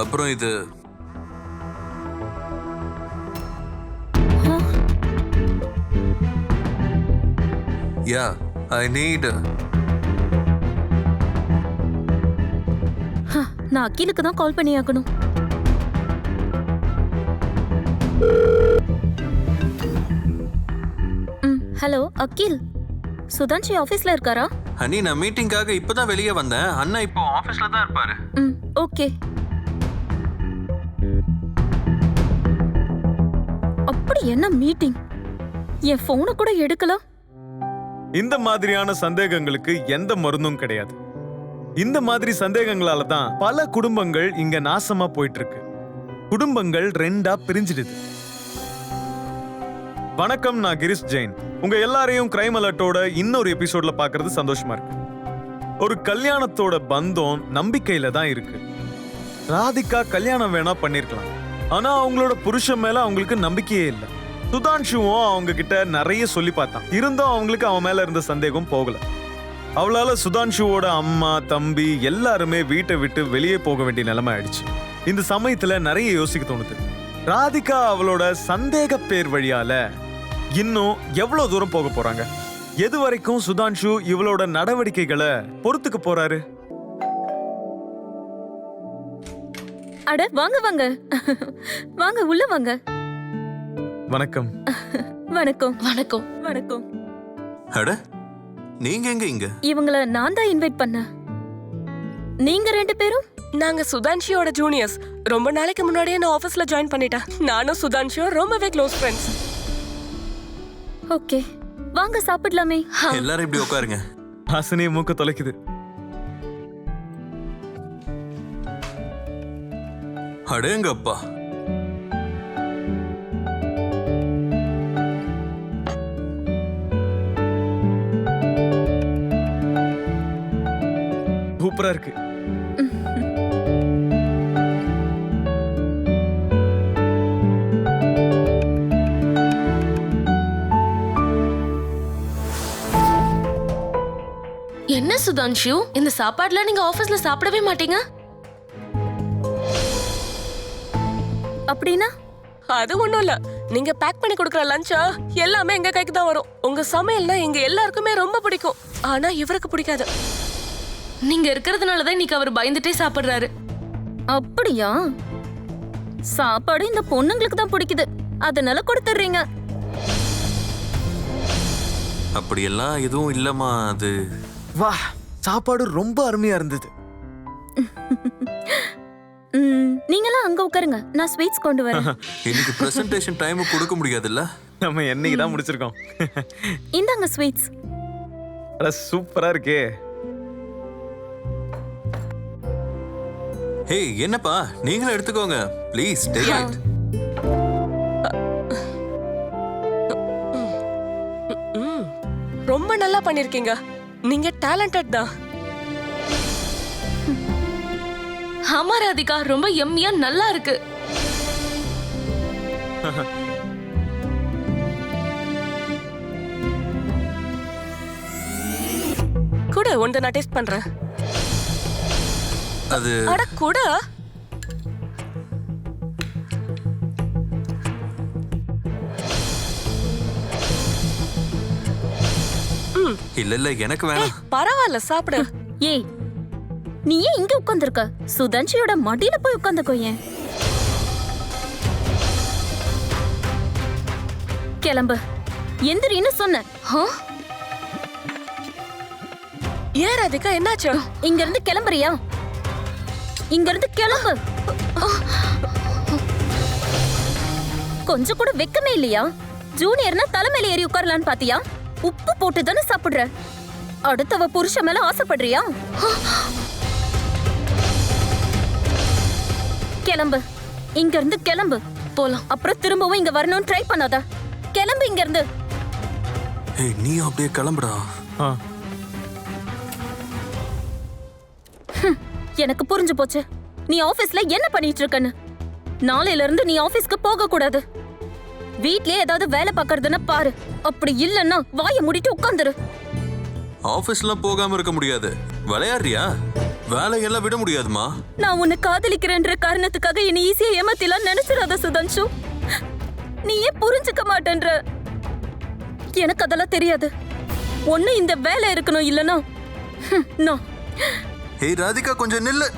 அப்புறம் இது யா I need ஹ, நான் அகிலுக்கு தான் கால் பண்ணி ஆகணும் ஹலோ அகில். சுதான்ஷி ஆஃபீஸ்ல இருக்காரா? ஹனி நான் மீட்டிங்காக இப்பதான் வெளியே வந்தேன். அண்ணா இப்போ ஆபீஸ்ல தான் இருப்பாரு. ம் ஓகே என்ன மீட்டிங் என் ஃபோனை கூட எடுக்கல இந்த மாதிரியான சந்தேகங்களுக்கு எந்த மருந்தும் கிடையாது. இந்த மாதிரி சந்தேகங்களால தான் பல குடும்பங்கள் இங்க நாசமா போயிட்டு இருக்கு குடும்பங்கள் ரெண்டா பிரிஞ்சிடுது. வணக்கம் நான் கிரிஷ் ஜெயின். உங்க எல்லாரையும் கிரைம் அலர்ட்டோட இன்னொரு எபிசோட்ல பாக்குறது சந்தோஷமா இருக்கு. ஒரு கல்யாணத்தோட பந்தம் நம்பிக்கையில தான் இருக்கு. ராதிகா கல்யாணம் வேணா பண்ணிருக்கலாம். ஆனா அவங்களோட புருஷன் மேல அவங்களுக்கு நம்பிக்கையே இல்லை. சுதான்ஷுவும் அவங்க கிட்ட நிறைய சொல்லி பார்த்தான். இருந்தும் அவங்களுக்கு அவன் மேல இருந்த சந்தேகம் போகல. அவளால சுதான்ஷுவோட அம்மா தம்பி எல்லாருமே வீட்டை விட்டு வெளியே போக வேண்டிய நிலைமை ஆயிடுச்சு. இந்த சமயத்துல நிறைய யோசிக்க தோணுது. ராதிகா அவளோட சந்தேக பேர் வழியால இன்னும் எவ்வளவு தூரம் போக போறாங்க? எது வரைக்கும் சுதான்ஷு இவளோட நடவடிக்கைகளை பொறுத்துக்க போறாரு? அட வாங்க வாங்க. வாங்க உள்ள வாங்க. வணக்கம். வணக்கம். வணக்கம். வணக்கம். அட நீங்க எங்க இங்க? இவங்கள நான் தான் இன்வைட் பண்ணேன் நீங்க ரெண்டு பேரும்? நாங்க சுதான்ஷியோட ஜூனியர்ஸ் ரொம்ப நாளைக்கு முன்னாடியே நான் ஆபீஸ்ல ஜாயின் பண்ணிட்டேன். நானும் சுதான்ஷியும் ரொம்பவே க்ளோஸ் ஃப்ரெண்ட்ஸ் ஓகே. வாங்க சாப்பிடலாமே. எல்லாரும் இப்படி உட்காருங்க. ஹாசினி மூக்க தொலைக்குது. அடேங்கப்பா. சூப்பரா இருக்கு. என்ன சுதான்ஷு? இந்த சாப்பாடுலாம் நீங்க ஆபீஸ்ல சாப்பிடவே மாட்டீங்க? அப்படின்னா? அது ஒண்ணும் இல்ல. நீங்க பேக் பண்ணி கொடுக்குற லஞ்சா எல்லாமே எங்க கைக்கு தான் வரும். உங்க சமையல்னா எங்க எல்லாருக்குமே ரொம்ப பிடிக்கும். ஆனா இவருக்கு பிடிக்காது. நீங்க இருக்கிறதுனால தான் இன்னைக்கு அவர் பயந்துட்டே சாப்பிடுறாரு. அப்படியா? சாப்பாடு இந்த பொண்ணுங்களுக்கு தான் பிடிக்குது. அதனால கொடுத்துடுறீங்க. அப்படியெல்லாம் எதுவும் இல்லம்மா அது. வா சாப்பாடு ரொம்ப அருமையா இருந்தது. நீங்களாம் அங்க உட்காருங்க. நான் ஸ்வீட்ஸ் கொண்டு வரேன். இன்னைக்கு பிரசன்டேஷன் டைம் கொடுக்க முடியாதுல்ல? நம்ம என்னைக்கு தான் முடிச்சிருக்கோம். இந்தாங்க ஸ்வீட்ஸ் அட சூப்பரா இருக்கே. ஹே என்னப்பா? நீங்களும் எடுத்துக்கோங்க. ப்ளீஸ் டேக் இட் ம், ரொம்ப நல்லா பண்ணிருக்கீங்க. நீங்க டேலண்டட் தான். ஆமா ராதிகா ரொம்ப எம்மியா நல்லா இருக்கு. கூட ஒன்று நான் டேஸ்ட் பண்றேன். அது அட கூட. இல்ல இல்ல எனக்கு வேணாம். பரவாயில்ல சாப்பிடு. ஏய் நீ ஏன் இங்க உட்கார்ந்திருக்க. சுதன்ஷியோட மடியில போய் உட்கார்ந்துக்கோ ஏன். கிளம்பு. எந்திரின்னு சொன்னேன் ஆ? ஏன் ராதிகா என்னாச்சு? இங்க இருந்து கிளம்புறியா? இங்க இருந்து கிளம்பு. கொஞ்சம் கூட வெக்கமே இல்லையா? ஜூனியர்னா தலைமையில ஏறி உட்காரலான்னு பாத்தியா? உப்பு போட்டு தானே சாப்பிடுற. அடுத்தவ புருஷ மேல ஆசைப்படுறியா? கிளம்பு. இங்க இருந்து கிளம்பு. போலாம். அப்புறம் திரும்பவும் இங்க வரணும்னு ட்ரை பண்ணாத. கிளம்பு இங்க இருந்து ஏய் நீ அப்படியே கிளம்புடா. எனக்கு புரிஞ்சு போச்சு. நீ ஆபீஸ்ல என்ன பண்ணிட்டு இருக்கன்னு? நாளையில இருந்து நீ ஆபீஸ்க்கு போக கூடாது வீட்லயே ஏதாவது வேலை பார்க்கறதுன்னா பாரு. அப்படி இல்லன்னா வாயை மூடிட்டு உட்கார்ந்துரு ஆபீஸ்லாம் போகாம இருக்க முடியாது. விளையாடுறியா? வேலையெல்லாம் விட முடியாதுமா. நான் உன்னை காதலிக்கிறேன்ற காரணத்துக்காக என்னை ஈஸியா ஏமாத்திலாம் நினைச்சிடாத சுதான்ஷு நீ ஏன் புரிஞ்சுக்க மாட்டேன்ற? எனக்கு அதெல்லாம் தெரியாது. ஒண்ணு இந்த வேலை இருக்கணும் இல்லனா நான் ஏய் ராதிகா கொஞ்சம் நில்லு.